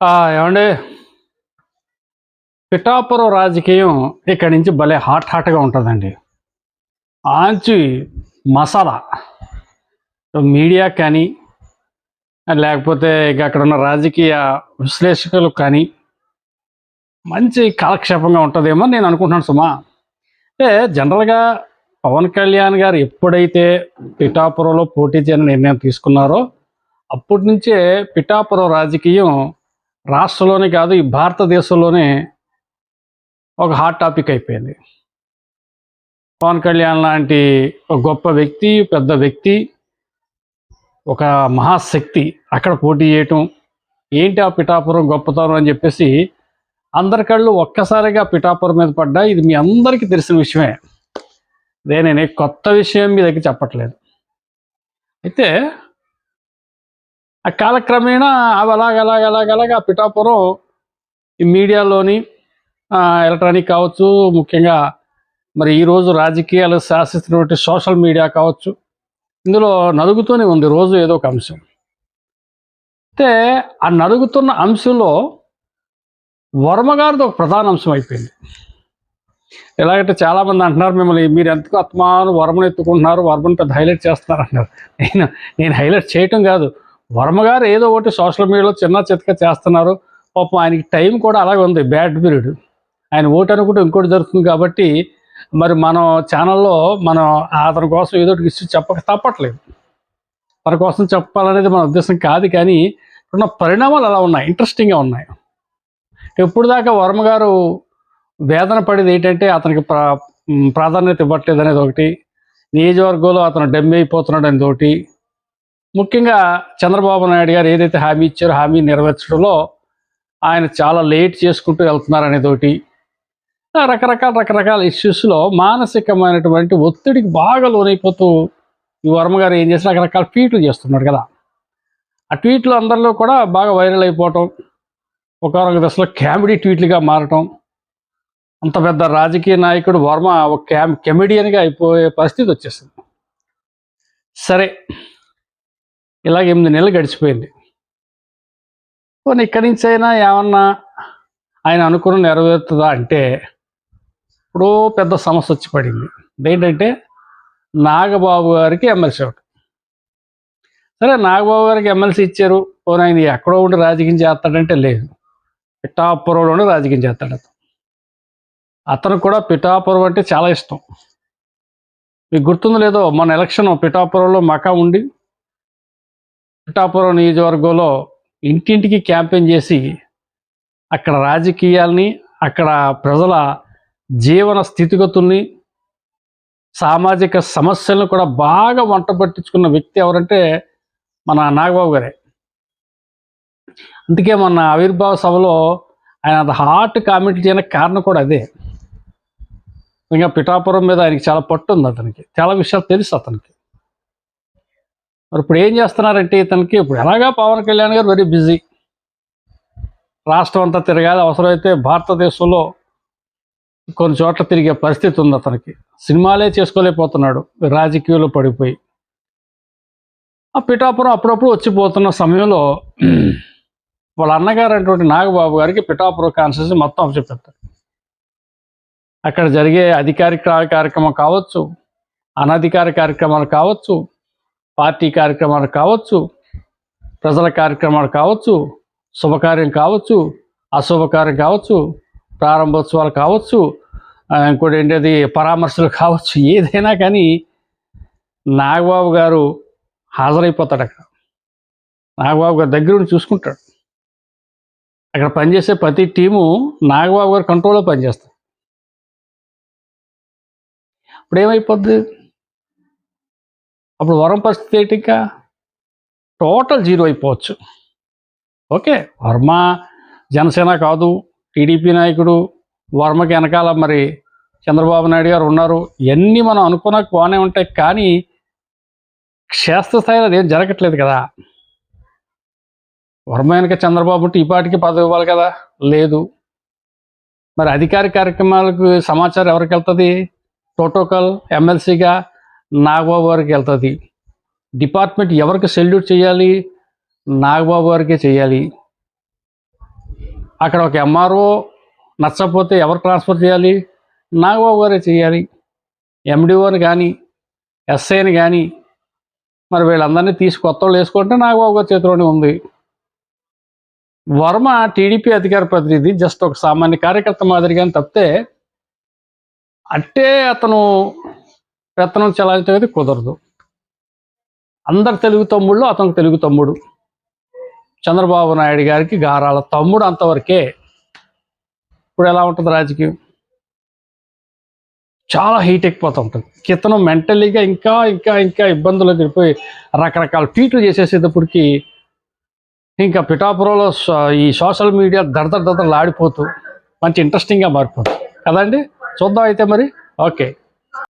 ఏమండి? పిఠాపురం రాజకీయం ఇక్కడి నుంచి భలే హాట్ హాట్గా ఉంటుందండి. ఆంచి మసాలా. మీడియా కానీ లేకపోతే ఇక అక్కడ ఉన్న రాజకీయ విశ్లేషకులు కానీ మంచి కాలక్షేపంగా ఉంటుందేమో నేను అనుకుంటున్నాను సుమా. అంటే జనరల్గా పవన్ కళ్యాణ్ గారు ఎప్పుడైతే పిఠాపురంలో పోటీ చేయని నిర్ణయం తీసుకున్నారో అప్పటి నుంచే పిఠాపురం రాజకీయం రాష్ట్రంలోనే కాదు ఈ భారతదేశంలోనే ఒక హాట్ టాపిక్ అయిపోయింది. పవన్ కళ్యాణ్ లాంటి ఒక గొప్ప వ్యక్తి పెద్ద వ్యక్తి ఒక మహాశక్తి అక్కడ పోటీ చేయటం ఏంటి ఆ పిఠాపురం గొప్పతనం అని చెప్పేసి అందరి కళ్ళు ఒక్కసారిగా పిఠాపురం మీద పడ్డా. ఇది మీ అందరికీ తెలిసిన విషయమే. ఇదే నేను కొత్త విషయం మీ దగ్గర చెప్పట్లేదు. అయితే ఆ కాలక్రమేణా అవి అలాగ అలాగ అలాగ అలాగ ఆ పిఠాపురం ఈ మీడియాలోని ఎలక్ట్రానిక్ కావచ్చు ముఖ్యంగా మరి ఈరోజు రాజకీయాలు శాసిస్తున్నటువంటి సోషల్ మీడియా కావచ్చు ఇందులో నలుగుతూనే ఉంది రోజు ఏదో ఒక అంశం. అయితే ఆ నలుగుతున్న అంశంలో వర్మ గారిది ఒక ప్రధాన అంశం అయిపోయింది. ఎలాగంటే చాలామంది అంటున్నారు మిమ్మల్ని మీరు ఎంతకు ఆత్మాను వర్మను ఎత్తుకుంటున్నారు వర్మను పెద్ద హైలైట్ చేస్తున్నారు అంటారు నేను నేను హైలైట్ చేయటం కాదు. వర్మ గారు ఏదో ఒకటి సోషల్ మీడియాలో చిన్న చితక చేస్తున్నారు. పాపం ఆయనకి టైం కూడా అలాగే ఉంది బ్యాడ్ పీరియడ్. ఆయన ఓటు అనుకుంటే ఇంకోటి జరుగుతుంది కాబట్టి మరి మనం ఛానల్లో మనం అతని కోసం ఏదో ఒకటి ఇష్యూ చెప్పక తప్పట్లేదు. తన కోసం చెప్పాలనేది మన ఉద్దేశం కాదు కానీ ఉన్న పరిణామాలు అలా ఉన్నాయి ఇంట్రెస్టింగ్గా ఉన్నాయి. ఎప్పుడు దాకా వర్మ గారు వేదన పడేది ఏంటంటే అతనికి ప్రా ప్రాధాన్యత ఇవ్వట్లేదు అనేది ఒకటి నియోజకవర్గంలో అతను డెమ్మి అయిపోతున్నాడు అనేది ఒకటి ముఖ్యంగా చంద్రబాబు నాయుడు గారు ఏదైతే హామీ ఇచ్చారో హామీ నెరవేర్చడంలో ఆయన చాలా లేట్ చేసుకుంటూ వెళ్తున్నారు రకరకాల రకరకాల ఇష్యూస్లో మానసికమైనటువంటి ఒత్తిడికి బాగా లోనైపోతూ ఈ వర్మ గారు ఏం చేసి రకరకాల ట్వీట్లు చేస్తున్నాడు కదా. ఆ ట్వీట్లు అందరిలో కూడా బాగా వైరల్ అయిపోవటం ఒక దశలో కామెడీ ట్వీట్లుగా మారటం అంత పెద్ద రాజకీయ నాయకుడు వర్మ ఒక క్యామ్ కెమెడియన్గా అయిపోయే పరిస్థితి వచ్చేసింది. సరే ఇలాగ ఎనిమిది నెలలు గడిచిపోయింది. పోనీ ఇక్కడి నుంచి అయినా ఏమన్నా ఆయన అనుకున్న నెరవేరుతుందా అంటే ఇప్పుడు పెద్ద సమస్య వచ్చి పడింది. ఏంటంటే నాగబాబు గారికి ఎమ్మెల్సీ ఒకటి. సరే నాగబాబు గారికి ఎమ్మెల్సీ ఇచ్చారు. పోనీ ఆయన ఎక్కడో ఉండి రాజకీయం చేస్తాడంటే లేదు. పిఠాపురంలో ఉండి రాజకీయం చేస్తాడు అతను. అతను కూడా పిఠాపురం అంటే చాలా ఇష్టం. మీకు గుర్తుందో లేదో మన ఎలక్షన్ పిఠాపురంలో మకా ఉండి పిఠాపురం నియోజకవర్గంలో ఇంటింటికి క్యాంపెయిన్ చేసి అక్కడ రాజకీయాల్ని అక్కడ ప్రజల జీవన స్థితిగతుల్ని సామాజిక సమస్యలను కూడా బాగా వంట పట్టించుకున్న వ్యక్తి ఎవరంటే మన నాగబాబు గారే. అందుకే మన ఆవిర్భావ సభలో ఆయన అంత హాట్ కామెంట్ చేయడానికి కారణం కూడా అదే. ఇంకా పిఠాపురం మీద ఆయనకి చాలా పట్టు ఉంది అతనికి. చాలా విషయాలు తెలుసు అతనికి. మరి ఇప్పుడు ఏం చేస్తున్నారంటే ఇతనికి ఇప్పుడు ఎలాగా పవన్ కళ్యాణ్ గారు వెరీ బిజీ రాష్ట్రం అంతా తిరగాలి అవసరమైతే భారతదేశంలో కొన్ని చోట్ల తిరిగే పరిస్థితి ఉంది అతనికి. సినిమాలే చేసుకోలేకపోతున్నాడు రాజకీయాల్లో పడిపోయి. ఆ పిఠాపురం అప్పుడప్పుడు వచ్చిపోతున్న సమయంలో వాళ్ళ అన్నగారు అటువంటి నాగబాబు గారికి పిఠాపురం కాన్స్టిట్యూన్సీ మొత్తం అప్పచెప్పారు అక్కడ జరిగే అధికారిక కార్యక్రమం కావచ్చు అనధికారిక కార్యక్రమాలు కావచ్చు పార్టీ కార్యక్రమాలు కావచ్చు ప్రజల కార్యక్రమాలు కావచ్చు శుభకార్యం కావచ్చు అశుభకార్యం కావచ్చు ప్రారంభోత్సవాలు కావచ్చు ఇంకోటి ఏంటది పరామర్శలు కావచ్చు ఏదైనా కానీ నాగబాబు గారు హాజరైపోతాడు అక్కడ. నాగబాబు గారు దగ్గర ఉండి చూసుకుంటాడు. అక్కడ పనిచేసే ప్రతి టీము నాగబాబు గారు కంట్రోల్లో పనిచేస్తారు. ఇప్పుడు ఏమైపోద్ది? అప్పుడు వరం పరిస్థితి ఏంటి ఇంకా? టోటల్ జీరో అయిపోవచ్చు. ఓకే వర్మ జనసేన కాదు టీడీపీ నాయకుడు వర్మకి వెనకాల మరి చంద్రబాబు నాయుడు గారు ఉన్నారు. ఇవన్నీ మనం అనుకున్నా బాగానే ఉంటాయి కానీ క్షేత్రస్థాయిలో అదేం జరగట్లేదు కదా. వర్మ వెనక చంద్రబాబు ఉంటే ఈ పాటికి పదవి ఇవ్వాలి కదా? లేదు. మరి అధికారిక కార్యక్రమాలకు సమాచారం ఎవరికి వెళ్తుంది? ప్రోటోకాల్ ఎమ్మెల్సీగా నాగబాబు వారికి వెళ్తుంది. డిపార్ట్మెంట్ ఎవరికి సెల్యూట్ చేయాలి? నాగబాబు వారికే చేయాలి. అక్కడ ఒక ఎంఆర్ఓ నచ్చకపోతే ఎవరు ట్రాన్స్ఫర్ చేయాలి? నాగబాబు గారే చేయాలి. ఎండిఓని కానీ ఎస్ఐని కానీ మరి వీళ్ళందరినీ తీసి కొత్త వాళ్ళు వేసుకుంటే నాగబాబు గారి చేతిలోనే ఉంది. వర్మ టీడీపీ అధికార ప్రతినిధి జస్ట్ ఒక సామాన్య కార్యకర్త మాదిరిగానే తప్పితే అట్టే అతను పెత్తనం చెలాయించడం కుదరదు. అందరు తెలుగు తమ్ముళ్ళు అతను తెలుగు తమ్ముడు. చంద్రబాబు నాయుడు గారికి గారాల తమ్ముడు అంతవరకే. ఇప్పుడు ఎలా ఉంటుంది రాజకీయం? చాలా హీట్ ఎక్కిపోతూ ఉంటుంది. ఇతను మెంటలీగా ఇంకా ఇంకా ఇంకా ఇబ్బందులు వెళ్ళిపోయి రకరకాల ట్వీట్లు చేసేసేటప్పటికి ఇంకా పిఠాపురంలో ఈ సోషల్ మీడియా దడదడ లాడిపోతూ మంచి ఇంట్రెస్టింగ్గా మారిపోతుంది. కదండి? చూద్దాం అయితే మరి. ఓకే.